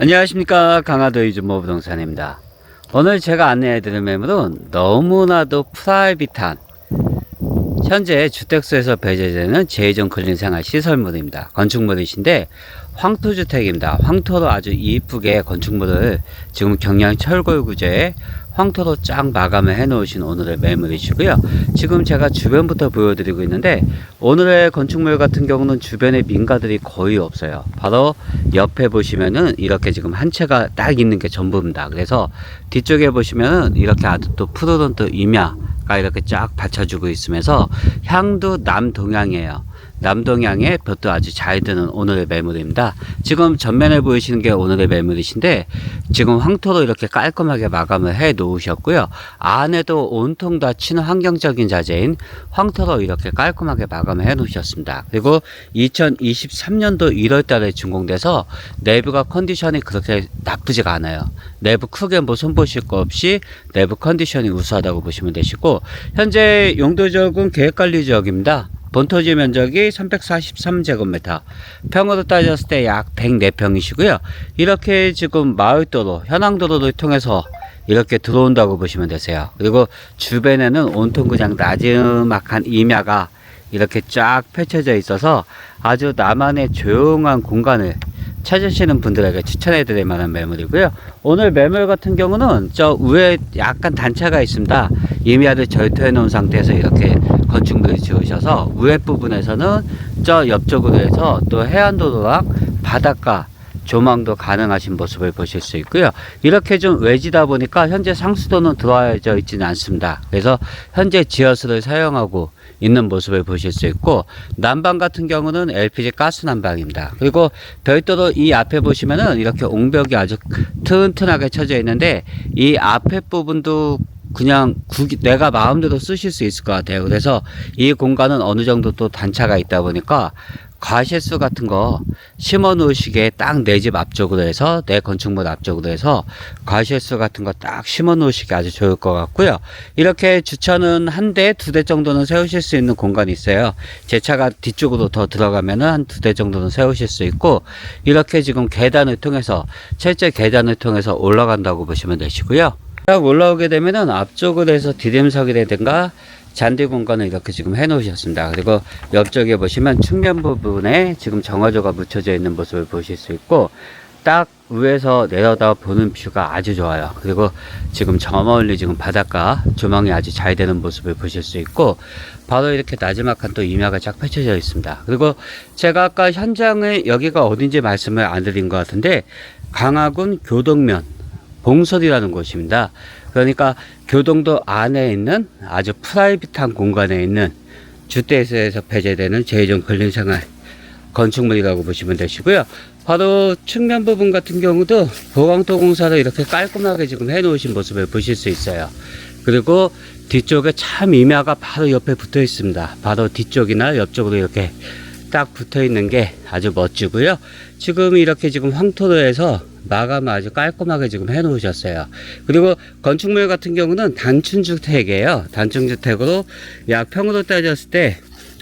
안녕하십니까. 강화도 이주모 부동산입니다. 오늘 제가 안내해드릴 매물은 너무나도 프라이빗한 현재 주택수에서 배제되는 제2종 근린생활 시설물입니다. 건축물이신데 황토주택입니다. 황토로 아주 이쁘게 건축물을 지금 경량 철골 구조에 황토로 쫙 마감을 해 놓으신 오늘의 매물이시고요. 지금 제가 주변부터 보여드리고 있는데 오늘의 건축물 같은 경우는 주변에 민가들이 거의 없어요. 바로 옆에 보시면은 이렇게 지금 한 채가 딱 있는 게 전부입니다. 그래서 뒤쪽에 보시면은 이렇게 아주 또 푸르른 또 임야 가 이렇게 쫙 받쳐주고 있으면서 향도 남동향이에요 남동향에 볕도 아주 잘 드는 오늘의 매물입니다. 지금 전면에 보이시는 게 오늘의 매물이신데 지금 황토로 이렇게 깔끔하게 마감을 해 놓으셨고요. 안에도 온통 다 친환경적인 자재인 황토로 이렇게 깔끔하게 마감을 해 놓으셨습니다. 그리고 2023년도 1월 달에 준공돼서 내부가 컨디션이 그렇게 나쁘지가 않아요. 내부 크게 뭐 손보실 거 없이 내부 컨디션이 우수하다고 보시면 되시고 현재 용도 지역은 계획관리 지역입니다. 본토지 면적이 343제곱미터, 평으로 따졌을 때 약 104평이시고요. 이렇게 지금 마을도로, 현황도로를 통해서 이렇게 들어온다고 보시면 되세요. 그리고 주변에는 온통 그냥 나지막한 임야가 이렇게 쫙 펼쳐져 있어서 아주 나만의 조용한 공간을 찾으시는 분들에게 추천해 드릴 만한 매물이고요. 오늘 매물 같은 경우는 저 위에 약간 단차가 있습니다. 임야를 절토해 놓은 상태에서 이렇게 건축물을 지으셔서 위에 부분에서는 저 옆쪽으로 해서 또 해안도로랑 바닷가 조망도 가능하신 모습을 보실 수 있고요. 이렇게 좀 외지다 보니까 현재 상수도는 들어와져 있지는 않습니다. 그래서 현재 지하수를 사용하고 있는 모습을 보실 수 있고 난방 같은 경우는 LPG 가스 난방입니다. 그리고 별도로 이 앞에 보시면은 이렇게 옹벽이 아주 튼튼하게 쳐져 있는데 이 앞에 부분도 그냥 구, 내가 마음대로 쓰실 수 있을 것 같아요. 그래서 이 공간은 어느 정도 또 단차가 있다 보니까 과실수 같은 거 심어 놓으시게 딱 내 집 앞쪽으로 해서 내 건축물 앞쪽으로 해서 과실수 같은 거 딱 심어 놓으시기 아주 좋을 것 같고요. 이렇게 주차는 한 대, 두 대 정도는 세우실 수 있는 공간이 있어요. 제 차가 뒤쪽으로 더 들어가면은 한 두 대 정도는 세우실 수 있고 이렇게 지금 계단을 통해서 철제 계단을 통해서 올라간다고 보시면 되시고요. 딱 올라오게 되면은 앞쪽으로 해서 디딤석이라든가 잔디 공간을 이렇게 지금 해 놓으셨습니다. 그리고 옆쪽에 보시면 측면 부분에 지금 정화조가 묻혀져 있는 모습을 보실 수 있고 딱 위에서 내려다 보는 뷰가 아주 좋아요. 그리고 지금 저 멀리 지금 바닷가 조망이 아주 잘 되는 모습을 보실 수 있고 바로 이렇게 나지막한 또 임야가 쫙 펼쳐져 있습니다. 그리고 제가 아까 현장에 여기가 어딘지 말씀을 안 드린 것 같은데 강화군 교동면 봉설이라는 곳입니다. 그러니까 교동도 안에 있는 아주 프라이빗한 공간에 있는 주택에서 배제되는 제2종 근린생활 건축물이라고 보시면 되시고요. 바로 측면 부분 같은 경우도 보강토 공사를 이렇게 깔끔하게 지금 해 놓으신 모습을 보실 수 있어요. 그리고 뒤쪽에 참 임야가 바로 옆에 붙어 있습니다. 바로 뒤쪽이나 옆쪽으로 이렇게 딱 붙어 있는 게 아주 멋지고요. 지금 이렇게 지금 황토로 해서 마감을 아주 깔끔하게 지금 해 놓으셨어요. 그리고 건축물 같은 경우는 단층주택이에요. 단층주택으로 약 평으로 따졌을 때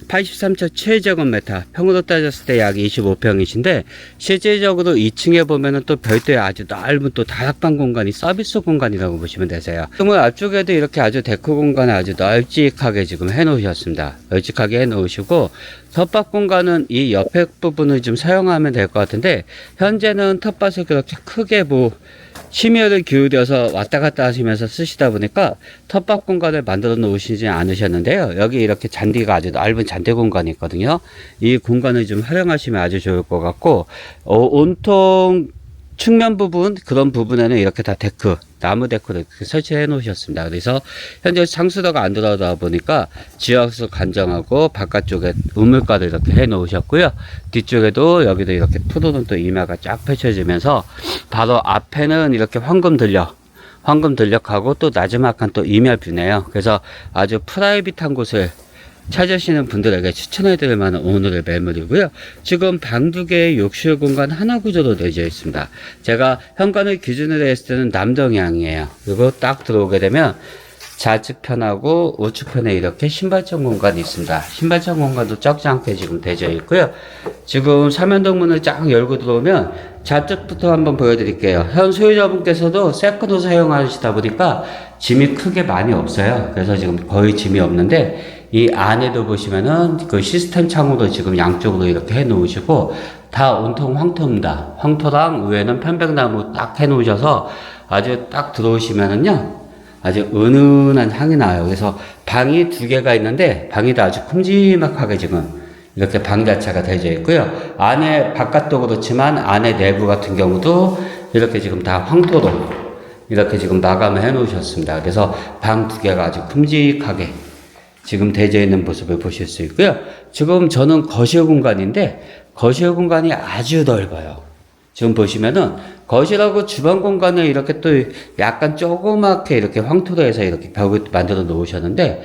83.7 제곱미터, 평으로 따졌을 때 약 25평이신데, 실제적으로 2층에 보면은 또 별도의 아주 넓은 또 다락방 공간이 서비스 공간이라고 보시면 되세요. 그러면 앞쪽에도 이렇게 아주 데크 공간을 아주 널찍하게 지금 해 놓으셨습니다. 널찍하게 해 놓으시고, 텃밭 공간은 이 옆에 부분을 좀 사용하면 될 것 같은데, 현재는 텃밭을 그렇게 크게 뭐, 심혈을 기울여서 왔다 갔다 하시면서 쓰시다 보니까 텃밭 공간을 만들어 놓으시지 않으셨는데요. 여기 이렇게 잔디가 아주 넓은 잔디 공간이 있거든요. 이 공간을 좀 활용하시면 아주 좋을 것 같고, 어, 온통 측면 부분 그런 부분에는 이렇게 다 데크 나무 데크를 설치해 놓으셨습니다. 그래서 현재 상수도가 안 들어가다 보니까 지하수 간정하고 바깥쪽에 우물가를 이렇게 해 놓으셨고요. 뒤쪽에도 여기도 이렇게 푸르른 또 임야가 쫙 펼쳐지면서 바로 앞에는 이렇게 황금 들녘 황금 들녘하고 또 나지막한 또 임야뷰네요. 그래서 아주 프라이빗한 곳을 찾으시는 분들에게 추천해 드릴 만한 오늘의 매물이고요. 지금 방 두 개의 욕실 공간 하나 구조로 되어 있습니다. 제가 현관을 기준으로 했을 때는 남동향이에요. 그리고 딱 들어오게 되면 좌측편하고 우측편에 이렇게 신발장 공간이 있습니다. 신발장 공간도 적지 않게 지금 되어 있고요. 지금 삼연동 문을 쫙 열고 들어오면 좌측부터 한번 보여드릴게요. 현 소유자분께서도 세컨도 사용하시다 보니까 짐이 크게 많이 없어요. 그래서 지금 거의 짐이 없는데 이 안에도 보시면은 그 시스템 창호도 지금 양쪽으로 이렇게 해 놓으시고 다 온통 황토입니다. 황토랑 위에는 편백나무 딱 해 놓으셔서 아주 딱 들어오시면은요. 아주 은은한 향이 나요. 그래서 방이 두 개가 있는데 방이 다 아주 큼지막하게 지금 이렇게 방 자체가 되어 있고요. 안에 바깥도 그렇지만 안에 내부 같은 경우도 이렇게 지금 다 황토로 이렇게 지금 마감을 해 놓으셨습니다. 그래서 방 두 개가 아주 큼직하게 지금 되어 있는 모습을 보실 수 있고요. 지금 저는 거실 공간인데 거실 공간이 아주 넓어요. 지금 보시면은 거실하고 주방 공간을 이렇게 또 약간 조그맣게 이렇게 황토로 해서 이렇게 벽을 만들어 놓으셨는데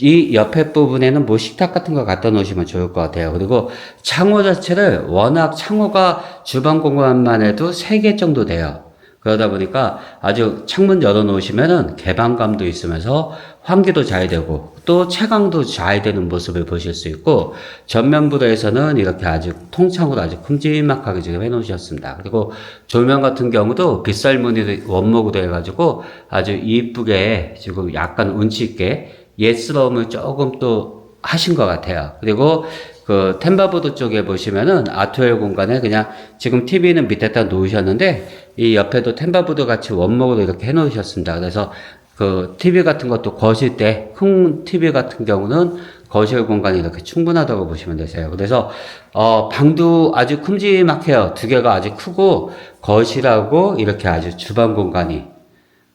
이 옆에 부분에는 뭐 식탁 같은 거 갖다 놓으시면 좋을 것 같아요. 그리고 창호 자체를 워낙 창호가 주방 공간만 해도 3개 정도 돼요. 그러다 보니까 아주 창문 열어 놓으시면은 개방감도 있으면서 환기도 잘 되고 또 채광도 잘 되는 모습을 보실 수 있고 전면부로에서는 이렇게 아주 통창으로 아주 큼지막하게 지금 해 놓으셨습니다. 그리고 조명 같은 경우도 빗살 무늬 원목으로 해가지고 아주 이쁘게 지금 약간 운치 있게 예스러움을 조금 또 하신 것 같아요. 그리고 그 템바보드 쪽에 보시면은 아트웰 공간에 그냥 지금 TV는 밑에다 놓으셨는데 이 옆에도 템바보드 같이 원목으로 이렇게 해 놓으셨습니다. 그래서 그 TV 같은 것도 거실 때 큰 TV 같은 경우는 거실 공간이 이렇게 충분하다고 보시면 되세요. 그래서 어 방도 아주 큼지막해요. 두 개가 아주 크고 거실하고 이렇게 아주 주방 공간이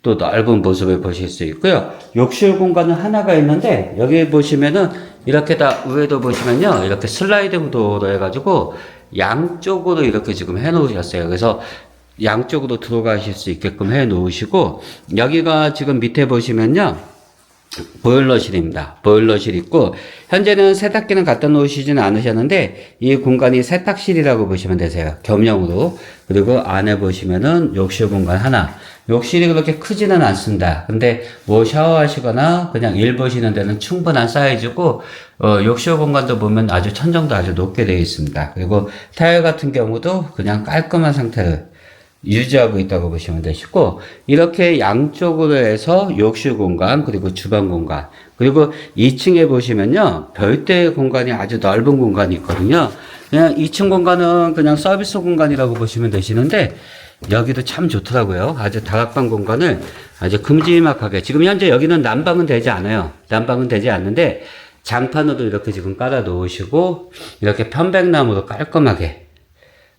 또 넓은 모습을 보실 수 있고요. 욕실 공간은 하나가 있는데 여기 보시면은 이렇게 다 위에도 보시면요. 이렇게 슬라이딩 도어로 해가지고 양쪽으로 이렇게 지금 해 놓으셨어요. 그래서 양쪽으로 들어가실 수 있게끔 해 놓으시고 여기가 지금 밑에 보시면요. 보일러실입니다. 보일러실 있고 현재는 세탁기는 갖다 놓으시지는 않으셨는데 이 공간이 세탁실이라고 보시면 되세요. 겸용으로 그리고 안에 보시면은 욕실 공간 하나. 욕실이 그렇게 크지는 않습니다. 근데 뭐 샤워하시거나 그냥 일 보시는 데는 충분한 사이즈고 어, 욕실 공간도 보면 아주 천정도 아주 높게 되어 있습니다. 그리고 타일 같은 경우도 그냥 깔끔한 상태를 유지하고 있다고 보시면 되시고 이렇게 양쪽으로 해서 욕실 공간 그리고 주방 공간 그리고 2층에 보시면요 별도의 공간이 아주 넓은 공간이 있거든요. 그냥 2층 공간은 그냥 서비스 공간이라고 보시면 되시는데 여기도 참 좋더라고요. 아주 다락방 공간을 아주 큼지막하게. 지금 현재 여기는 난방은 되지 않아요. 난방은 되지 않는데 장판으로 이렇게 지금 깔아 놓으시고 이렇게 편백나무로 깔끔하게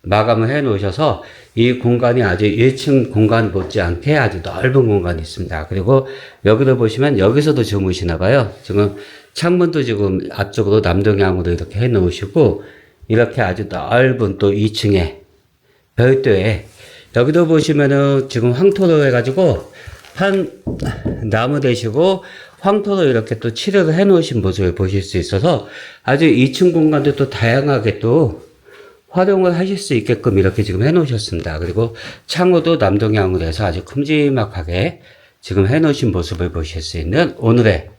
마감을 해 놓으셔서 이 공간이 아주 1층 공간 못지않게 아주 넓은 공간이 있습니다. 그리고 여기도 보시면 여기서도 주무시나 봐요. 지금 창문도 지금 앞쪽으로 남동향으로 이렇게 해 놓으시고 이렇게 아주 넓은 또 2층에 별도에 여기도 보시면은 지금 황토로 해가지고 한 나무 대시고 황토로 이렇게 또 칠을 해 놓으신 모습을 보실 수 있어서 아주 2층 공간도 또 다양하게 또 활용을 하실 수 있게끔 이렇게 지금 해 놓으셨습니다. 그리고 창호도 남동향으로 해서 아주 큼지막하게 지금 해 놓으신 모습을 보실 수 있는 오늘의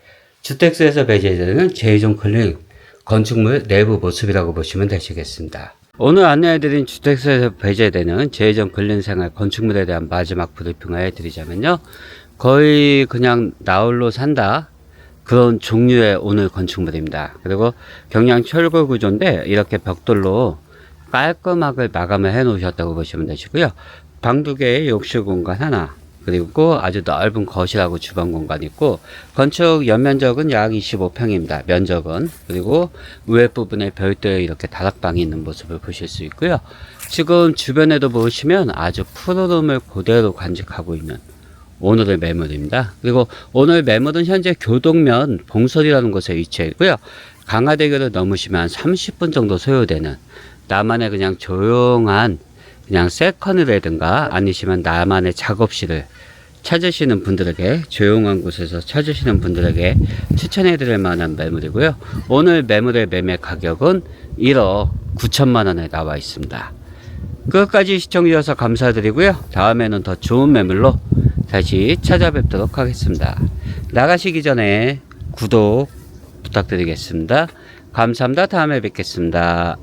주택수에서 배제되는 제이종 클링 건축물 내부 모습이라고 보시면 되시겠습니다. 오늘 안내해드린 주택수에서 배제되는 제이종 근린 생활 건축물에 대한 마지막 브리핑을 해드리자면요. 거의 그냥 나홀로 산다. 그런 종류의 오늘 건축물입니다. 그리고 경량 철골 구조인데 이렇게 벽돌로 깔끔하게 마감을 해 놓으셨다고 보시면 되시고요. 방 두 개의 욕실 공간 하나, 그리고 아주 넓은 거실하고 주방 공간이 있고, 건축 연면적은 약 25평입니다. 면적은. 그리고 위에 부분에 별도의 이렇게 다락방이 있는 모습을 보실 수 있고요. 지금 주변에도 보시면 아주 푸르름을 그대로 간직하고 있는 오늘의 매물입니다. 그리고 오늘 매물은 현재 교동면 봉설이라는 곳에 위치해 있고요. 강화대교를 넘으시면 30분 정도 소요되는 나만의 그냥 조용한 그냥 세컨이라든가 아니시면 나만의 작업실을 찾으시는 분들에게 조용한 곳에서 찾으시는 분들에게 추천해 드릴 만한 매물이고요. 오늘 매물의 매매 가격은 1억 9천만 원에 나와 있습니다. 끝까지 시청해 주셔서 감사드리고요. 다음에는 더 좋은 매물로 다시 찾아뵙도록 하겠습니다. 나가시기 전에 구독 부탁드리겠습니다. 감사합니다. 다음에 뵙겠습니다.